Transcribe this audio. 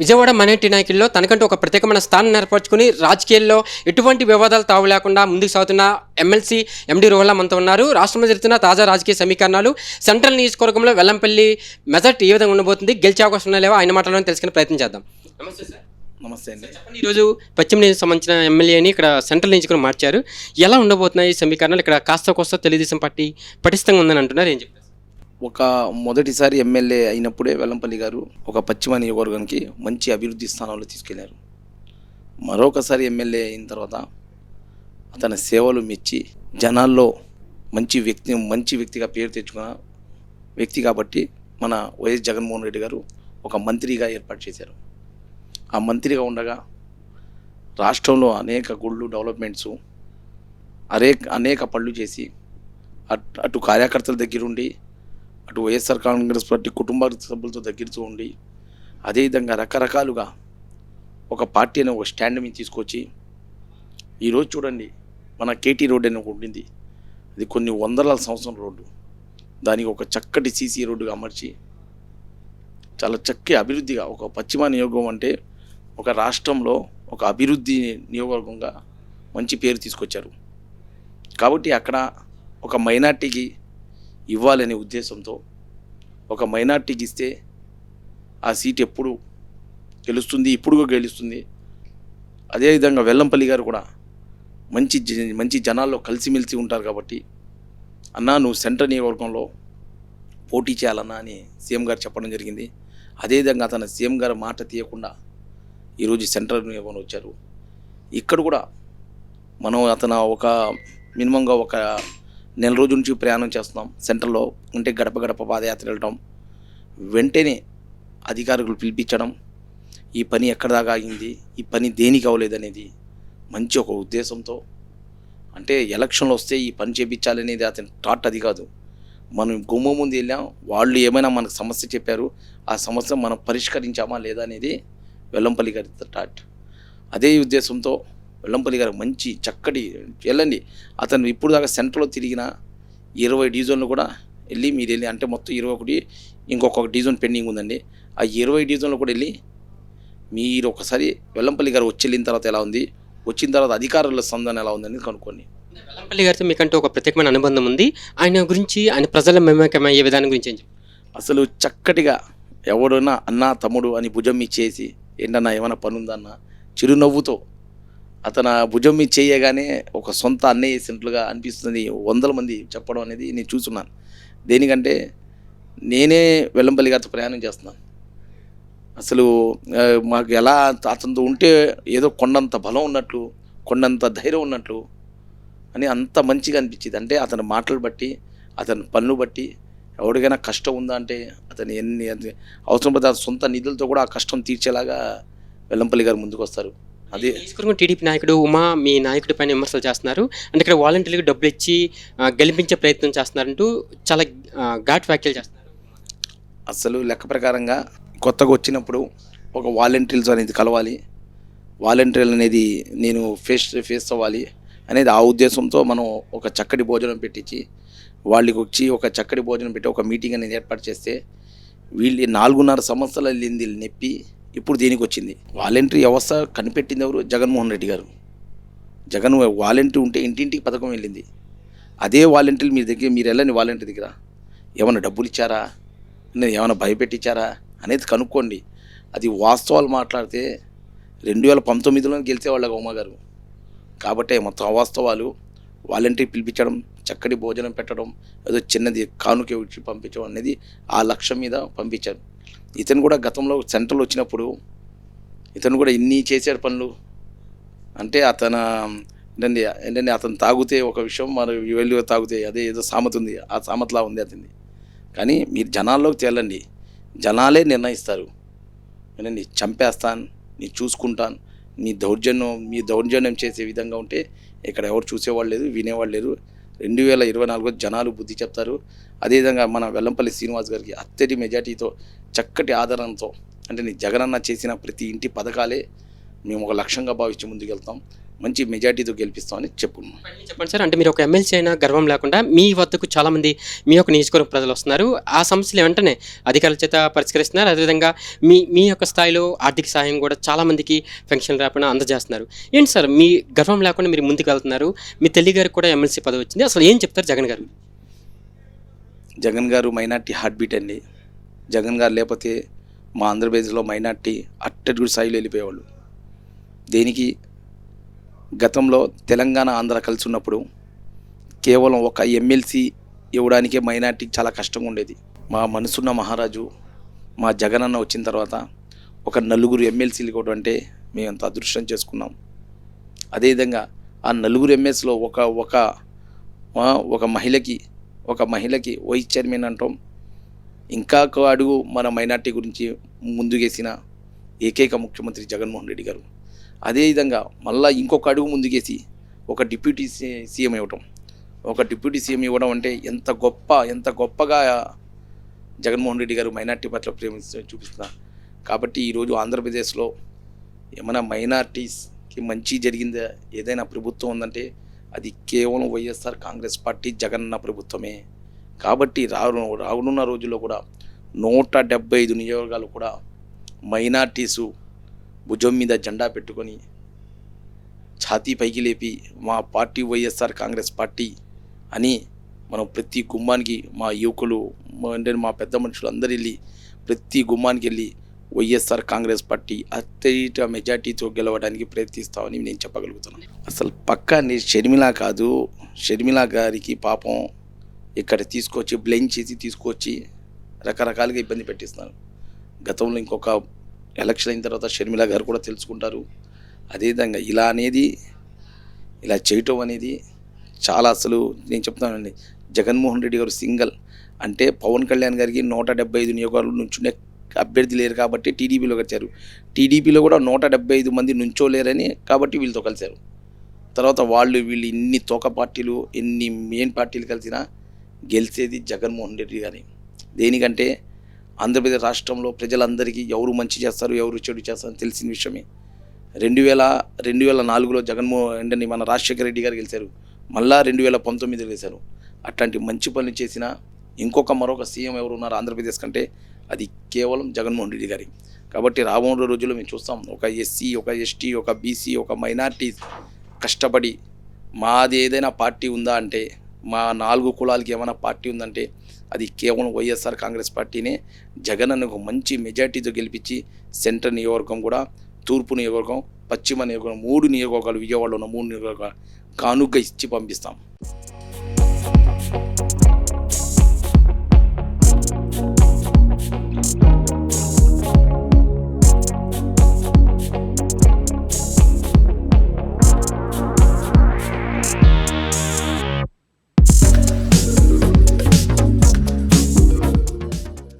విజయవాడ మనేటి నాయకుల్లో తనకంటూ ఒక ప్రత్యేకమైన స్థానం ఏర్పరచుకుని రాజకీయాల్లో ఎటువంటి వివాదాలు తావు లేకుండా ముందుకు సాగుతున్న ఎమ్మెల్సీ ఎండి రోహల్లా మనతో ఉన్నారు. రాష్ట్రంలో జరుగుతున్న తాజా రాజకీయ సమీకరణాలు సెంట్రల్ నియోజకవర్గంలో వెల్లంపల్లి మెజార్టీ ఏ విధంగా ఉండబోతుంది? గెలిచే అవకాశం లేవో? ఆయన మాటలను తెలుసుకునే ప్రయత్నం చేద్దాం. నమస్తే సార్. నమస్తే అండి. చెప్పండి ఈరోజు పశ్చిమ నియోజక సంబంధించిన ఎమ్మెల్యేని ఇక్కడ సెంట్రల్ నియోజకవర్గం మార్చారు. ఎలా ఉండబోతున్నాయి ఈ సమీకరణాలు? ఇక్కడ కాస్త కోస్త తెలుగుదేశం పార్టీ పటిష్టంగా ఉందని అంటున్నారు. ఏం చెప్తారు? ఒక మొదటిసారి ఎమ్మెల్యే అయినప్పుడే వెల్లంపల్లి గారు ఒక పశ్చిమ నియోజకవర్గానికి మంచి అభివృద్ధి స్థానంలో తీసుకెళ్ళారు. మరొకసారి ఎమ్మెల్యే అయిన తర్వాత అతని సేవలు మెచ్చి జనాల్లో మంచి వ్యక్తి మంచి వ్యక్తిగా పేరు తెచ్చుకున్న వ్యక్తి కాబట్టి మన వైఎస్ జగన్మోహన్ రెడ్డి గారు ఒక మంత్రిగా ఏర్పాటు చేశారు. ఆ మంత్రిగా ఉండగా రాష్ట్రంలో అనేక గుళ్ళు డెవలప్మెంట్స్ అనేక అనేక పనులు చేసి అట్- అటు కార్యకర్తల దగ్గరుండి అటు వైఎస్ఆర్ కాంగ్రెస్ పార్టీ కుటుంబ సభ్యులతో దగ్గరతో ఉండి అదేవిధంగా రకరకాలుగా ఒక పార్టీ అనే ఒక స్టాండ్ మీద తీసుకొచ్చి ఈరోజు చూడండి మన కేటీ రోడ్ అని ఉండింది. అది కొన్ని వందల సంవత్సరం రోడ్డు. దానికి ఒక చక్కటి సీసీ రోడ్డుగా అమర్చి చాలా చక్కటి అభివృద్ధిగా ఒక పశ్చిమ నియోగం అంటే ఒక రాష్ట్రంలో ఒక అభివృద్ధి నియోగవర్గంగా మంచి పేరు తీసుకొచ్చారు. కాబట్టి అక్కడ ఒక మైనార్టీకి ఇవ్వాలనే ఉద్దేశంతో ఒక మైనార్టీకి ఇస్తే ఆ సీట్ ఎప్పుడు గెలుస్తుంది ఇప్పుడు గెలుస్తుంది. అదేవిధంగా వెల్లంపల్లి గారు కూడా మంచి మంచి జనాల్లో కలిసిమెలిసి ఉంటారు కాబట్టి అన్నా నువ్వు సెంటర్ నియోజకవర్గంలో పోటీ చేయాలన్నా అని సీఎం గారు చెప్పడం జరిగింది. అదేవిధంగా అతను సీఎం గారు మాట తీయకుండా ఈరోజు సెంటర్ నియోజకవర్గం వచ్చారు. ఇక్కడ కూడా మనం అతను ఒక మినిమంగా ఒక నెల రోజుల నుంచి ప్రయాణం చేస్తున్నాం. సెంటర్లో ఉంటే గడప గడప పాదయాత్ర వెళ్ళటం వెంటనే అధికారులు పిలిపించడం ఈ పని ఎక్కడ దాకా ఆగింది ఈ పని దేనికి అవ్వలేదనేది మంచి ఒక ఉద్దేశంతో అంటే ఎలక్షన్లు వస్తే ఈ పని చేపించాలనేది అతని థాట్ అది కాదు. మనం గుమ్మ ముందు వెళ్ళాం వాళ్ళు ఏమైనా మనకు సమస్య చెప్పారు ఆ సమస్య మనం పరిష్కరించామా లేదా అనేది వెల్లంపల్లి గారి థాట్. అదే ఉద్దేశంతో వెల్లంపల్లి గారు మంచి చక్కటి వెళ్ళండి అతను ఇప్పుడు దాకా సెంటర్లో తిరిగిన ఇరవై డివిజన్లు కూడా వెళ్ళి మీరు వెళ్ళి అంటే మొత్తం ఇరవై ఒకటి ఇంకొక డివిజన్ పెండింగ్ ఉందండి. ఆ ఇరవై డివిజన్లు కూడా వెళ్ళి మీరు ఒకసారి వెల్లంపల్లి గారు వచ్చి వెళ్ళిన తర్వాత ఎలా ఉంది? వచ్చిన తర్వాత అధికారుల సంధానం ఎలా ఉందని కనుక్కోండి. వెల్లంపల్లి గారితో మీకంటూ ఒక ప్రత్యేకమైన అనుబంధం ఉంది. ఆయన గురించి ఆయన ప్రజల మమేకమయ్యే విధానం గురించి అసలు చక్కటిగా ఎవడైనా అన్న తమ్ముడు అని భుజం మీద చేసి ఏంటన్నా ఏమైనా పని ఉందన్న చిరునవ్వుతో అతను భుజం మీద చేయగానే ఒక సొంత అన్నయ్య వేసినట్లుగా అనిపిస్తుంది. వందల మంది చెప్పడం అనేది నేను చూస్తున్నాను. దేనికంటే నేనే వెల్లంపల్లి గారితో ప్రయాణం చేస్తున్నాను. అసలు మాకు ఎలా అతనితో ఉంటే ఏదో కొండంత బలం ఉన్నట్లు కొండంత ధైర్యం ఉన్నట్లు అని అంత మంచిగా అనిపించింది. అంటే అతని మాటలు బట్టి అతని పనులు బట్టి ఎవరికైనా కష్టం ఉందా అంటే అతను ఎన్ని అవసరం పడితే సొంత నిధులతో కూడా ఆ కష్టం తీర్చేలాగా వెల్లంపల్లి గారు ముందుకు వస్తారు అదే టీడీపీ నాయకుడు ఉమా మీ నాయకుడి పైన విమర్శలు చేస్తున్నారు. అంటే ఇక్కడ వాలంటీర్లకు డబ్బులు ఇచ్చి గెలిపించే ప్రయత్నం చేస్తున్నారంటూ చాలా ఘాట్ వ్యాఖ్యలు చేస్తున్నారు. అసలు లెక్క ప్రకారంగా కొత్తగా వచ్చినప్పుడు ఒక వాలంటీర్స్ అనేది కలవాలి. వాలంటీర్లు అనేది నేను ఫేస్ ఫేస్ అవ్వాలి అనేది ఆ ఉద్దేశంతో మనం ఒక చక్కటి భోజనం పెట్టించి వాళ్ళకి వచ్చి ఒక చక్కటి భోజనం పెట్టి ఒక మీటింగ్ అనేది ఏర్పాటు చేస్తే వీళ్ళు నాలుగున్నర సంవత్సరాలు వెళ్ళింది నెప్పి ఇప్పుడు దీనికి వచ్చింది వాలంటరీ వ్యవస్థ కనిపెట్టింది ఎవరు? జగన్మోహన్ రెడ్డి గారు. జగన్ వాలంటరీ ఉంటే ఇంటింటికి పథకం వెళ్ళింది. అదే వాలంటీర్ మీ దగ్గర మీరు వెళ్ళండి వాలంటీర్ దగ్గర ఏమైనా డబ్బులు ఇచ్చారా? నేను ఏమైనా భయపెట్టించారా? అనేది కనుక్కోండి. అది వాస్తవాలు మాట్లాడితే రెండు వేల పంతొమ్మిదిలో గెలిచేవాళ్ళ ఉమా గారు. కాబట్టి మొత్తం అవాస్తవాలు. వాలంటీర్ పిలిపించడం చక్కటి భోజనం పెట్టడం ఏదో చిన్నది కానుక ఇచ్చి పంపించడం అనేది ఆ లక్ష్యం మీద పంపించారు. ఇతను కూడా గతంలో సెంట్రల్ వచ్చినప్పుడు ఇతను కూడా ఇన్ని చేశాడు పనులు. అంటే అతను ఏంటండి ఏంటంటే అతను తాగితే ఒక విషయం మరి వెళ్ళి తాగితే అదే ఏదో సామెత ఉంది ఆ సామెతలా ఉంది అతనిది. కానీ మీరు జనాల్లోకి తేలండి. జనాలే నిర్ణయిస్తారు. ఏంటండి చంపేస్తాను నీ చూసుకుంటాను నీ దౌర్జన్యం మీ దౌర్జన్యం చేసే విధంగా ఉంటే ఇక్కడ ఎవరు చూసేవాళ్ళు లేదు వినేవాళ్ళు లేరు. రెండు వేల ఇరవై నాలుగులో జనాలు బుద్ధి చెప్తారు. అదేవిధంగా మన వెల్లంపల్లి శ్రీనివాస్ గారికి అత్తటి మెజార్టీతో చక్కటి ఆదరణతో అంటే నీ జగనన్న చేసిన ప్రతి ఇంటి పథకాలే మేము ఒక లక్ష్యంగా భావించి ముందుకెళ్తాం. మంచి మెజార్టీతో గెలిపిస్తామని చెప్పుకున్నాం. చెప్పండి సార్ అంటే మీరు ఒక ఎమ్మెల్సీ అయినా గర్వం లేకుండా మీ వద్దకు చాలా మంది మీ యొక్క నియోజకవర్గ ప్రజలు వస్తున్నారు. ఆ సమస్యలు వెంటనే అధికారుల చేత పరిష్కరిస్తున్నారు. అదేవిధంగా మీ మీ యొక్క స్థాయిలో ఆర్థిక సహాయం కూడా చాలా మందికి పెన్షన్ రాకుండా అందజేస్తున్నారు. ఏంటి సార్ మీ గర్వం లేకుండా మీరు ముందుకు వెళ్తున్నారు మీ తల్లి గారికి కూడా ఎమ్మెల్సీ పదవి వచ్చింది. అసలు ఏం చెప్తారు జగన్ గారు? జగన్ గారు మైనార్టీ హార్ట్ బీట్ అండి. జగన్ గారు లేకపోతే మా ఆంధ్రప్రదేశ్లో మైనార్టీ అట్టడుగు స్థాయిలో వెళ్ళిపోయేవాళ్ళు. దేనికి గతంలో తెలంగాణ ఆంధ్ర కలిసి ఉన్నప్పుడు కేవలం ఒక ఎమ్మెల్సీ ఇవ్వడానికే మైనార్టీకి చాలా కష్టంగా ఉండేది. మా మనసున్న మహారాజు మా జగన్ అన్న వచ్చిన తర్వాత ఒక నలుగురు ఎమ్మెల్సీలు ఇవ్వడం అంటే మేము అంత అదృష్టం చేసుకున్నాం. అదేవిధంగా ఆ నలుగురు ఎమ్మెల్సీలో ఒక ఒక ఒక మహిళకి ఒక మహిళకి వైస్ చైర్మన్ అంటాం. ఇంకా ఒక అడుగు మన మైనార్టీ గురించి ముందుకేసిన ఏకైక ముఖ్యమంత్రి జగన్మోహన్ రెడ్డి గారు. అదేవిధంగా మళ్ళీ ఇంకొక అడుగు ముందుకేసి ఒక డిప్యూటీ సీ- సీఎం ఇవ్వటం. ఒక డిప్యూటీ సీఎం ఇవ్వడం అంటే ఎంత గొప్ప ఎంత గొప్పగా జగన్మోహన్ రెడ్డి గారు మైనార్టీ పట్ల ప్రేమ చూపిస్తున్నారు కాబట్టి ఈరోజు ఆంధ్రప్రదేశ్లో ఏమైనా మైనార్టీస్కి మంచి జరిగిందా? ఏదైనా ప్రభుత్వం ఉందంటే అది కేవలం వైఎస్ఆర్ కాంగ్రెస్ పార్టీ జగన్న ప్రభుత్వమే. కాబట్టి రాను రానున్న రోజుల్లో కూడా నూట డెబ్బై ఐదు నియోజకవర్గాలు కూడా మైనార్టీసు భుజం మీద జెండా పెట్టుకొని ఛాతీ పైకి లేపి మా పార్టీ వైఎస్ఆర్ కాంగ్రెస్ పార్టీ అని మనం ప్రతి గుమ్మానికి మా యువకులు మా- అంటే మా పెద్ద మనుషులు అందరు వెళ్ళి ప్రతి గుమ్మానికి వెళ్ళి వైఎస్ఆర్ కాంగ్రెస్ పార్టీ అత్యధిక మెజార్టీతో గెలవడానికి ప్రయత్నిస్తామని నేను చెప్పగలుగుతున్నాను. అసలు పక్కా నీ షర్మిల కాదు షర్మిల గారికి పాపం ఇక్కడ తీసుకొచ్చి బ్లెయిన్ చేసి తీసుకొచ్చి రకరకాలుగా ఇబ్బంది పెట్టిస్తున్నారు. గతంలో ఇంకొక ఎలక్షన్ అయిన తర్వాత షర్మిల గారు కూడా తెలుసుకుంటారు. అదేవిధంగా ఇలా అనేది ఇలా చేయటం అనేది చాలా అసలు నేను చెప్తానండి జగన్మోహన్ రెడ్డి గారు సింగల్ అంటే పవన్ కళ్యాణ్ గారికి నూట డెబ్బై ఐదు నియోగాలు నుంచునే అభ్యర్థి లేరు కాబట్టి టీడీపీలో వచ్చారు టీడీపీలో కూడా నూట డెబ్బై ఐదు మంది నుంచో లేరని కాబట్టి వీళ్ళతో కలిశారు. తర్వాత వాళ్ళు వీళ్ళు ఇన్ని తోక పార్టీలు ఎన్ని మెయిన్ పార్టీలు కలిసినా గెలిచేది జగన్మోహన్ రెడ్డి గారి దేనికంటే ఆంధ్రప్రదేశ్ రాష్ట్రంలో ప్రజలందరికీ ఎవరు మంచి చేస్తారు ఎవరు చెడు చేస్తారు తెలిసిన విషయమే. రెండు వేల రెండు వేల నాలుగులో జగన్మోహన్ ఏంటని మన రాజశేఖర రెడ్డి గారు గెలిచారు. మళ్ళా రెండు వేల పంతొమ్మిదిలో గెలిచారు. అట్లాంటి మంచి పనులు చేసిన ఇంకొక మరొక సీఎం ఎవరు ఉన్నారు ఆంధ్రప్రదేశ్ కంటే? అది కేవలం జగన్మోహన్ రెడ్డి గారి. కాబట్టి రాబోయే రోజుల్లో మేము చూస్తాం. ఒక ఎస్సీ ఒక ఎస్టీ ఒక బీసీ ఒక మైనార్టీ కష్టపడి మాది ఏదైనా పార్టీ ఉందా అంటే మా నాలుగు కులాలకి ఏమైనా పార్టీ ఉందంటే అది కేవలం వైఎస్ఆర్ కాంగ్రెస్ పార్టీనే. జగన్ అని ఒక మంచి మెజార్టీతో గెలిపించి సెంట్రల్ నియోజకవర్గం కూడా తూర్పు నియోజకవర్గం పశ్చిమ నియోజకవర్గం మూడు నియోజకవర్గాలు విజయవాడలో ఉన్న మూడు నియోజకవర్గాలు కానుక ఇచ్చి పంపిస్తాం.